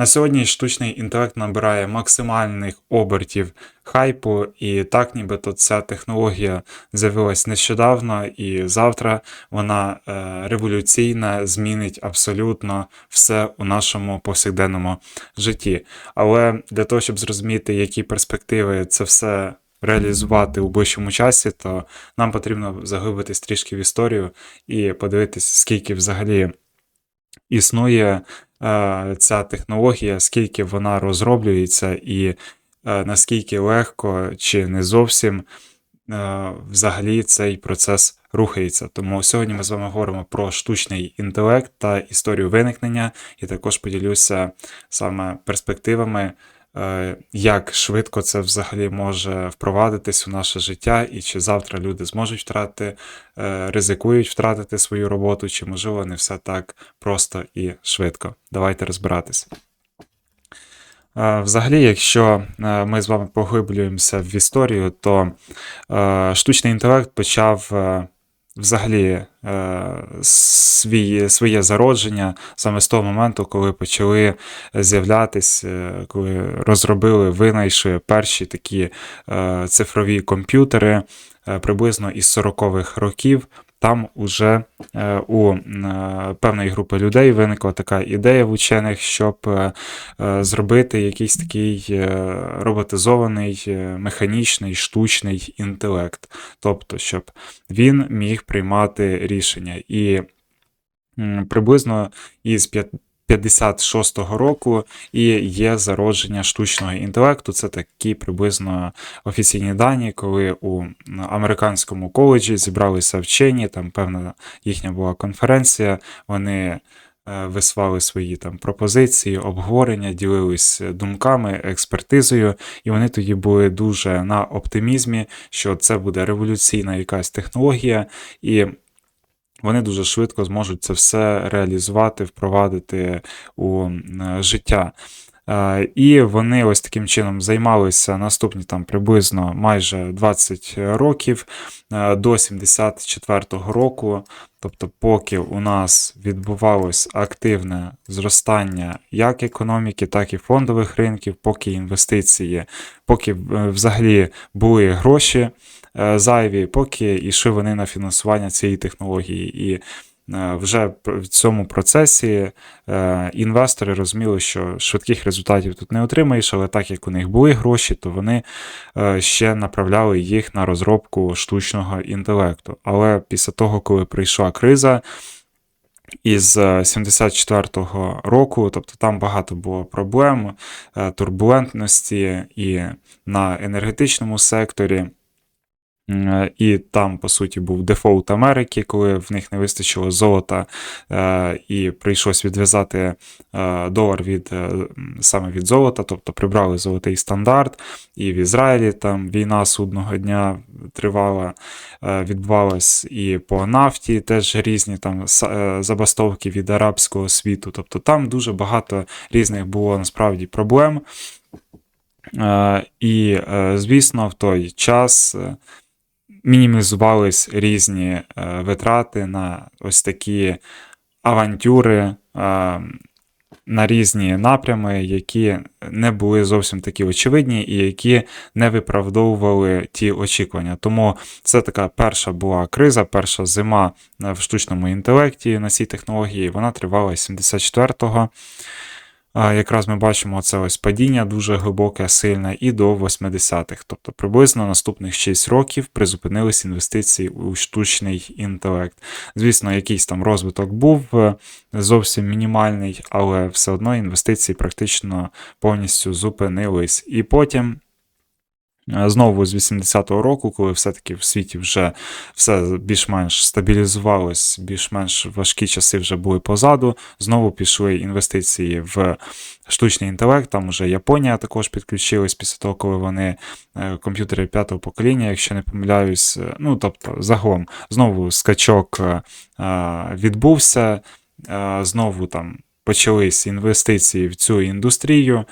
На сьогодні штучний інтелект набирає максимальних обертів хайпу, і так, нібито ця технологія з'явилась нещодавно, і завтра вона е, революційна, змінить абсолютно все у нашому повсякденному житті. Але для того, щоб зрозуміти, які перспективи це все реалізувати у ближчому часі, то нам потрібно заглибитись трішки в історію і подивитись, скільки взагалі існує е, ця технологія, скільки вона розроблюється, і е, наскільки легко чи не зовсім е, взагалі цей процес рухається. Тому сьогодні ми з вами говоримо про штучний інтелект та історію виникнення, і також поділюся саме перспективами. Е, Як швидко це взагалі може впровадитись у наше життя, і чи завтра люди зможуть втратити, е, ризикують втратити свою роботу, чи можливо не все так просто і швидко. Давайте розбиратись. Е, Взагалі, якщо ми з вами поглиблюємося в історію, то штучний інтелект почав взагалі е, свій, своє зародження саме з того моменту, коли почали з'являтись, е, коли розробили, винайшли перші такі е, цифрові комп'ютери приблизно із 40-х років. Там уже е, у е, певної групи людей виникла така ідея в учених, щоб е, зробити якийсь такий роботизований, механічний, штучний інтелект. Тобто, щоб він міг приймати рішення. І приблизно із п'ят- 56-го року і є зародження штучного інтелекту. Це такі приблизно офіційні дані, коли у американському коледжі зібралися вчені, там певна їхня була конференція, вони е, висували свої там пропозиції, обговорення, ділились думками, експертизою, і вони тоді були дуже на оптимізмі, що це буде революційна якась технологія, і вони дуже швидко зможуть це все реалізувати, впровадити у життя. Е, І вони ось таким чином займалися наступні там приблизно майже 20 років е, до 74-го року. Тобто, поки у нас відбувалось активне зростання як економіки, так і фондових ринків, поки інвестиції, поки е, взагалі були гроші зайві, поки йшли вони на фінансування цієї технології. І е, вже в цьому процесі е, інвестори розуміли, що швидких результатів тут не отримаєш, але так як у них були гроші, то вони е, ще направляли їх на розробку штучного інтелекту. Але після того, коли прийшла криза, із е, 74-го року, тобто там багато було проблем, е, турбулентності і на енергетичному секторі. Е, І там, по суті, був дефолт Америки, коли в них не вистачило золота, е, і прийшлось відв'язати е, долар від саме від золота, тобто прибрали золотий стандарт. І в Ізраїлі там війна судного дня тривала, відбувалась і по нафті, теж різні там забастовки від арабського світу. Тобто там дуже багато різних було насправді проблем. І, звісно, в той час мінімізувались різні е, витрати на ось такі авантюри е, на різні напрями, які не були зовсім такі очевидні і які не виправдовували ті очікування. Тому це така перша була криза, перша зима е, в штучному інтелекті на цій технології. Вона тривала з 74-го. Якраз ми бачимо це ось падіння дуже глибоке, сильне, і до 80-х. Тобто приблизно наступних 6 років призупинились інвестиції у штучний інтелект. Звісно, якийсь там розвиток був е, зовсім мінімальний, але все одно інвестиції практично повністю зупинились. І потім. Е, Знову з 80-го року, коли все-таки в світі вже все більш-менш стабілізувалось, більш-менш важкі часи вже були позаду, знову пішли інвестиції в штучний інтелект. Там вже Японія також підключилась після того, коли вони е, комп'ютери п'ятого покоління, якщо не помиляюсь. е, Ну тобто, загалом знову скачок відбувся, знову там почались інвестиції в цю індустрію.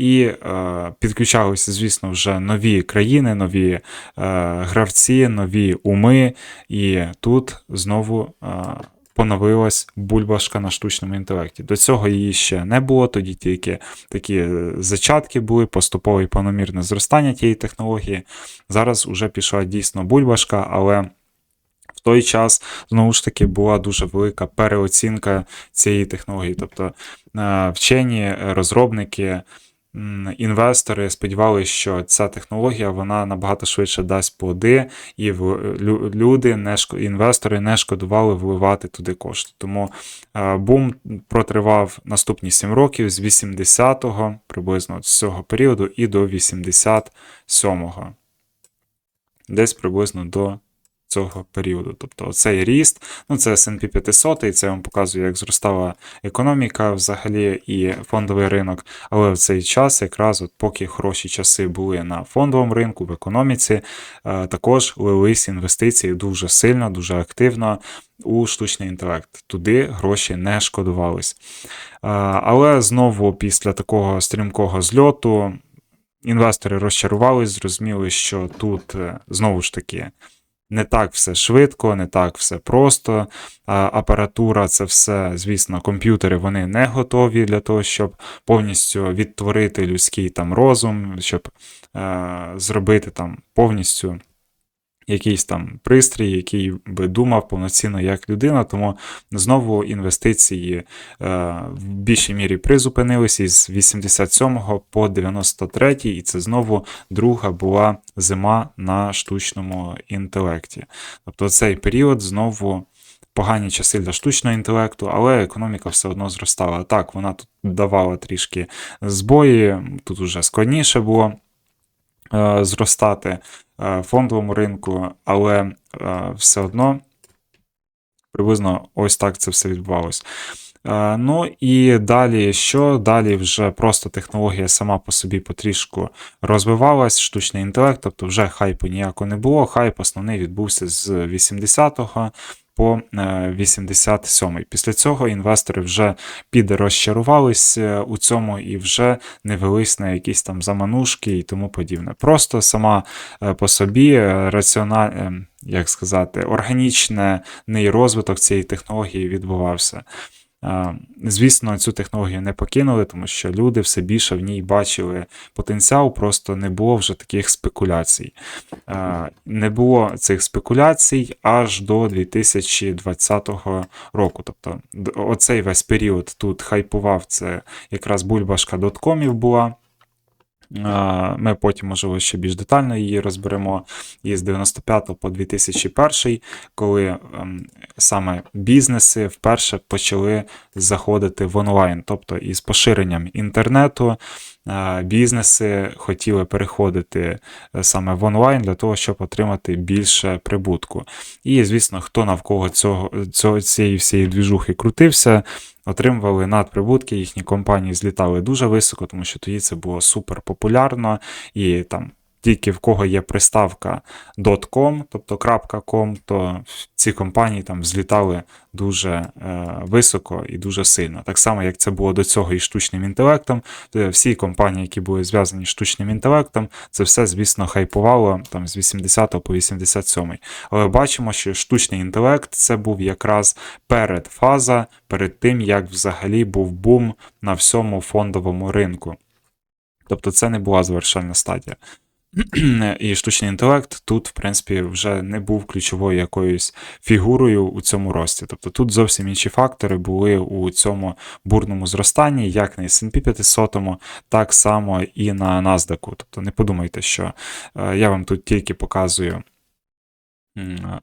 І е, підключалися, звісно, вже нові країни, нові е, гравці, нові уми. І тут знову е, поновилась бульбашка на штучному інтелекті. До цього її ще не було, тоді тільки такі е, зачатки були, поступове і планомірне зростання тієї технології. Зараз вже пішла дійсно бульбашка, але. В той час знову ж таки була дуже велика переоцінка цієї технології. Тобто е, вчені, розробники, інвестори сподівалися, що ця технологія вона набагато швидше дасть плоди, і люди, не інвестори не шкодували вливати туди кошти. Тому е, бум протривав наступні 7 років з 80-го, приблизно з цього періоду, і до 87-го. Десь приблизно до цього періоду. Тобто цей ріст, ну це S&P 500, і це вам показує, як зростала економіка взагалі і фондовий ринок. Але в цей час, якраз от поки хороші часи були на фондовому ринку, в економіці, е, також лились інвестиції дуже сильно, дуже активно у штучний інтелект. Туди гроші не шкодувались. Е, Але знову після такого стрімкого зльоту. Інвестори розчарувались, зрозуміли, що тут е, знову ж таки не так все швидко, не так все просто. Апаратура, це все, звісно, комп'ютери вони не готові для того, щоб повністю відтворити людський там розум, щоб е, зробити там повністю якийсь там пристрій, який би думав повноцінно як людина. Тому знову інвестиції е, в більшій мірі призупинилися із 87 по 93, і це знову друга була зима на штучному інтелекті. Тобто цей період знову. Погані часи для штучного інтелекту, але економіка все одно зростала. Так, вона тут давала трішки збої, тут уже складніше було зростати е, фондовому ринку, але е, все одно приблизно ось так це все відбувалось. Е, Ну і далі, що далі вже просто технологія сама по собі потрішку розвивалась, штучний інтелект, тобто вже хайпу ніякого не було. Хайп основний відбувся з 80-го по 87-й. Після цього інвестори вже підрозчарувались е, у цьому і вже не велись на якісь там заманушки і тому подібне. Просто сама е, по собі раціональна. як сказати, органічний розвиток цієї технології відбувався. Звісно, цю технологію не покинули, тому що люди все більше в ній бачили потенціал, просто не було вже таких спекуляцій. Не було цих спекуляцій аж до 2020 року. Тобто, оцей весь період тут хайпував це якраз бульбашка доткомів була. Ми потім, можливо, ще більш детально її розберемо. І з 95 по 2001, коли ем, саме бізнеси вперше почали заходити в онлайн, тобто із поширенням інтернету. е, Бізнеси хотіли переходити е, саме в онлайн для того, щоб отримати більше прибутку. І, звісно, хто навколо цього, цього цієї всієї двіжухи крутився, отримували надприбутки, їхні компанії злітали дуже високо, тому що тоді це було супер популярно, і там тільки в кого є приставка .com, тобто .com, то ці компанії там злітали дуже е, високо і дуже сильно. Так само, як це було до цього і штучним інтелектом. Всі компанії, які були зв'язані з штучним інтелектом, це все, звісно, хайпувало там з 80 по 87. Але бачимо, що штучний інтелект це був якраз передфаза, перед тим, як взагалі був бум на всьому фондовому ринку. Тобто це не була завершальна стадія. І штучний інтелект тут, в принципі, вже не був ключовою якоюсь фігурою у цьому рості. Тобто тут зовсім інші фактори були у цьому бурному зростанні, як на S&P 500, так само і на NASDAQ. Тобто не подумайте, що е, я вам тут тільки показую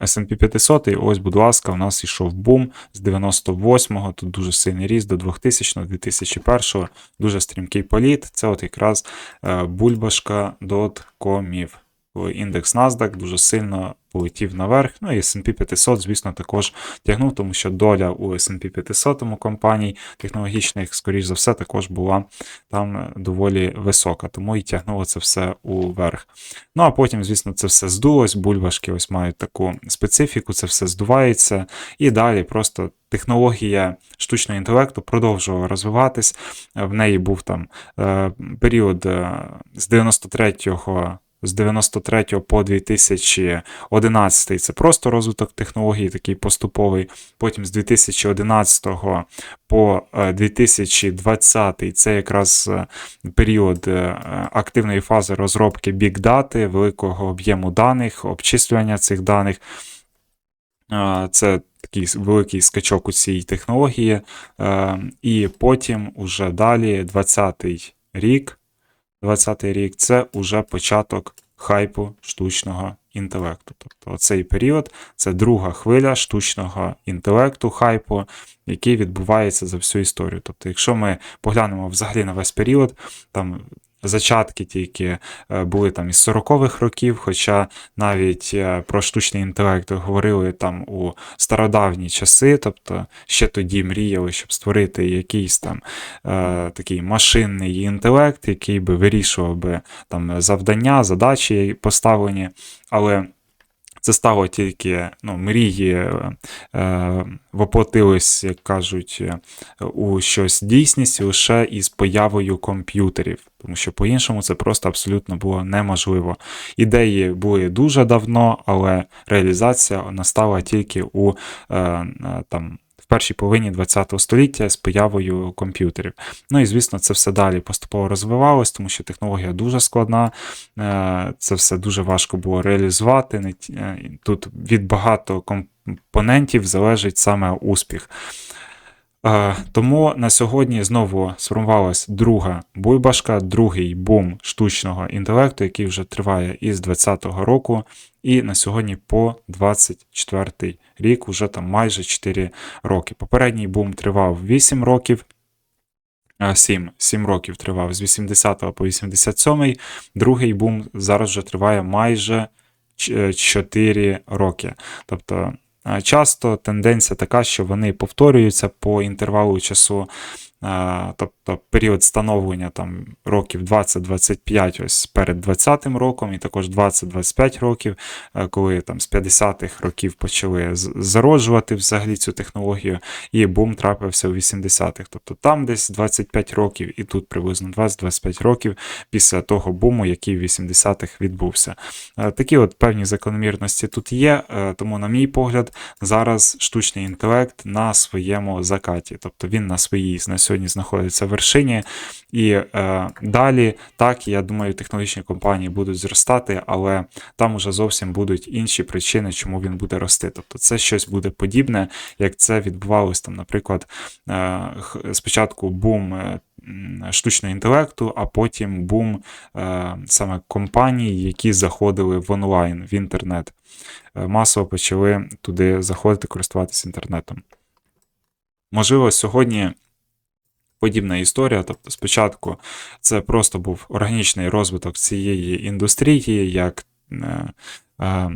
S&P 500, і ось, будь ласка, у нас йшов бум з 98-го, тут дуже сильний ріст до 2000-го, 2001-го, дуже стрімкий політ. Це от якраз е, бульбашка доткомів. Індекс NASDAQ дуже сильно полетів наверх. Ну і S&P 500, звісно, також тягнув, тому що доля у S&P 500 компаній технологічних, скоріш за все, також була там доволі висока, тому і тягнуло це все уверх. Ну а потім, звісно, це все здулось, бульбашки ось мають таку специфіку, це все здувається, і далі просто технологія штучного інтелекту продовжувала розвиватись. В неї був там е, період е, з 93-го з 93 по 2011 це просто розвиток технологій, такий поступовий. Потім з 2011 по е, 2020 це якраз е, період е, активної фази розробки Data, великого об'єму даних, обчислювання цих даних. Е, Це такий великий скачок у цій технології. Е, І потім, уже далі, 20-й рік, 20-й рік це уже початок хайпу штучного інтелекту. Тобто цей період це друга хвиля штучного інтелекту, хайпу, який відбувається за всю історію. Тобто, якщо ми поглянемо взагалі на весь період, там зачатки тільки е, були там із 40-х років, хоча навіть е, про штучний інтелект говорили там у стародавні часи, тобто ще тоді мріяли, щоб створити якийсь там е, такий машинний інтелект, який би вирішував би там завдання, задачі поставлені, але це стало тільки ну, мрії е, е, воплотились, як кажуть, е, у щось дійсність лише із появою комп'ютерів, тому що по-іншому це просто абсолютно було неможливо. Ідеї були дуже давно, але реалізація настала тільки у е, е, там. Першій половині ХХ століття з появою комп'ютерів. Ну і звісно, це все далі поступово розвивалось, тому що технологія дуже складна, е, це все дуже важко було реалізувати. Е, Тут від багато компонентів залежить саме успіх. Е, Тому на сьогодні знову сформувалась друга буйбашка, другий бум штучного інтелекту, який вже триває із 2020 року, і на сьогодні по 24 рік, уже там майже 4 роки. Попередній бум тривав 8 років. 7, 7 років тривав з 80 по 87. Другий бум зараз вже триває майже 4 роки. Тобто е, часто тенденція така, що вони повторюються по інтервалу часу. е, Тобто період становлення там років 20-25 ось перед 20-м роком, і також 20-25 років, е, коли там з 50-х років почали зароджувати взагалі цю технологію, і бум трапився у 80-х. Тобто там десь 25 років, і тут приблизно 20-25 років після того буму, який в 80-х відбувся. Е, Такі от певні закономірності тут є, е, тому, на мій погляд, зараз штучний інтелект на своєму закаті, тобто він на своїй на сьогодні знаходиться в вершині. І е, далі, так, я думаю, технологічні компанії будуть зростати, але там уже зовсім будуть інші причини, чому він буде рости. Тобто це щось буде подібне, як це відбувалось там, наприклад, е, спочатку бум. е, Штучного інтелекту, а потім бум е, саме компаній, які заходили в онлайн, в інтернет. Е, масово почали туди заходити, користуватися інтернетом. Можливо, сьогодні подібна історія. Тобто, спочатку це просто був органічний розвиток цієї індустрії, як, е, е,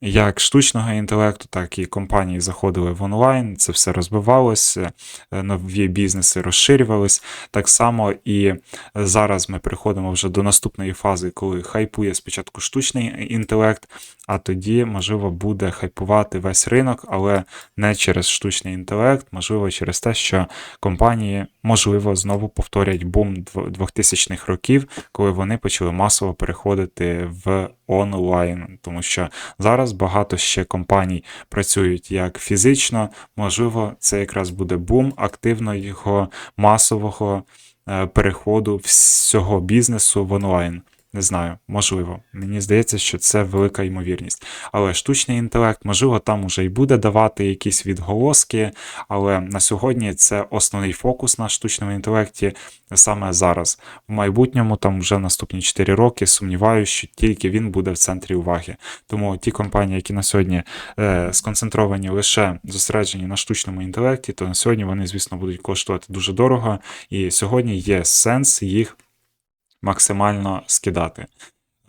як штучного інтелекту, так і компанії заходили в онлайн, це все розвивалося, е, нові бізнеси розширювались. Так само і зараз ми приходимо вже до наступної фази, коли хайпує спочатку штучний інтелект, а тоді, можливо, буде хайпувати весь ринок, але не через штучний інтелект, можливо, через те, що компанії, можливо, знову повторять бум дв- 2000-х років, коли вони почали масово переходити в онлайн, тому що зараз багато ще компаній працюють як фізично, можливо, це якраз буде бум активного масового е, переходу всього бізнесу в онлайн. Не знаю, можливо. Мені здається, що це велика ймовірність. Але штучний інтелект, можливо, там уже й буде давати якісь відголоски, але на сьогодні це основний фокус на штучному інтелекті саме зараз. В майбутньому, там вже наступні 4 роки, сумніваюся, що тільки він буде в центрі уваги. Тому ті компанії, які на сьогодні е, сконцентровані лише зосереджені на штучному інтелекті, то на сьогодні вони, звісно, будуть коштувати дуже дорого, і сьогодні є сенс їх максимально скидати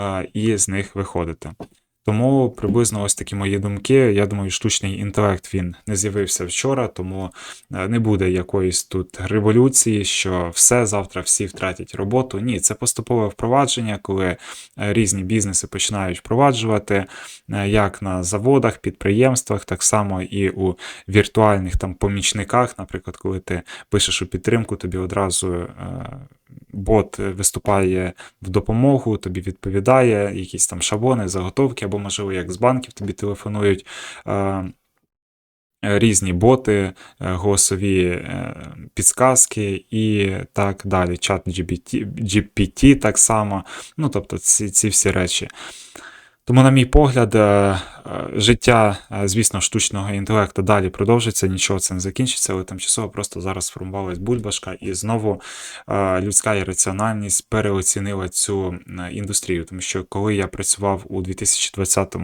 е, і з них виходити. Тому приблизно ось такі мої думки. Я думаю, штучний інтелект він не з'явився вчора, тому е, не буде якоїсь тут революції, що все завтра всі втратять роботу. Ні, це поступове впровадження, коли е, різні бізнеси починають впроваджувати як на заводах, підприємствах, так само і у віртуальних там помічниках. Наприклад, коли ти пишеш у підтримку, тобі одразу бот виступає в допомогу, тобі відповідає, якісь там шаблони, заготовки, або, можливо, як з банків тобі телефонують. е, Різні боти, е, голосові е, підсказки і так далі. Чат GPT, GPT так само. Ну, тобто ці, ці всі речі. Тому, на мій погляд, життя, е, звісно, штучного інтелекту далі продовжиться, нічого це не закінчиться, але тимчасово просто зараз сформувалась бульбашка, і знову е, людська ірраціональність переоцінила цю е, індустрію. Тому що коли я працював у 2020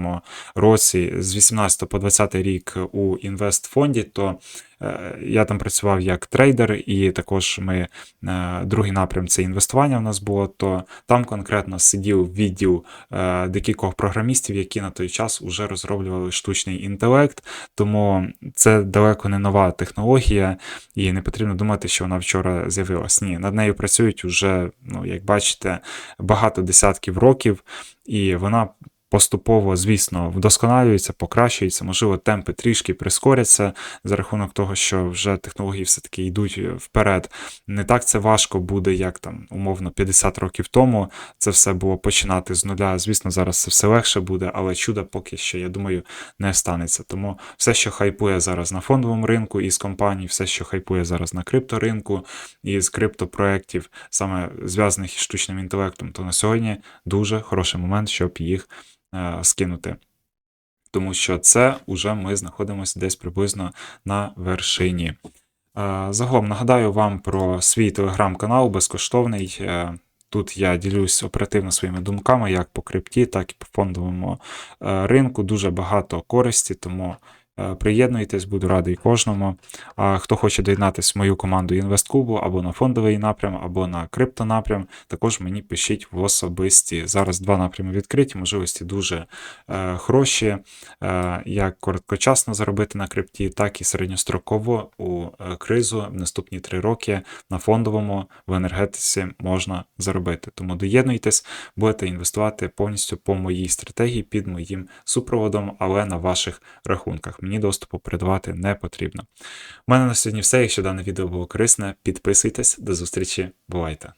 році з 18 по 20 рік у інвестфонді, то е, я там працював як трейдер, і також ми е, другий напрям це інвестування в нас було. То там конкретно сидів відділ е, декількох програмістів, які на той час вже розроблювали штучний інтелект. Тому це далеко не нова технологія, і не потрібно думати, що вона вчора з'явилась. Ні, над нею працюють уже, ну як бачите, багато десятків років, і вона. Поступово, звісно, вдосконалюється, покращується, можливо, темпи трішки прискоряться за рахунок того, що вже технології все-таки йдуть вперед. Не так це важко буде, як там умовно 50 років тому. Це все було починати з нуля. Звісно, зараз це все легше буде, але чуда поки що, я думаю, не станеться. Тому все, що хайпує зараз на фондовому ринку із компаній, все, що хайпує зараз на крипторинку із криптопроєктів, саме зв'язаних із штучним інтелектом, то на сьогодні дуже хороший момент, щоб їх скинути. Тому що це вже ми знаходимося десь приблизно на вершині. Е, Загалом нагадаю вам про свій телеграм-канал безкоштовний. Е, Тут я ділюсь оперативно своїми думками як по крипті, так і по фондовому е, ринку. Дуже багато користі, тому е, приєднуйтесь, буду радий кожному. А хто хоче доєднатися в мою команду інвестклубу або на фондовий напрям, або на криптонапрям, також мені пишіть в особисті. Зараз два напрями відкриті, можливості дуже е, хороші, е, як короткочасно заробити на крипті, так і середньостроково у е, кризу в наступні три роки на фондовому в енергетиці можна заробити. Тому доєднуйтесь, будете інвестувати повністю по моїй стратегії під моїм супроводом, але на ваших рахунках. Мені доступу передавати не потрібно. У мене на сьогодні все. Якщо дане відео було корисне, підписуйтесь. До зустрічі, бувайте!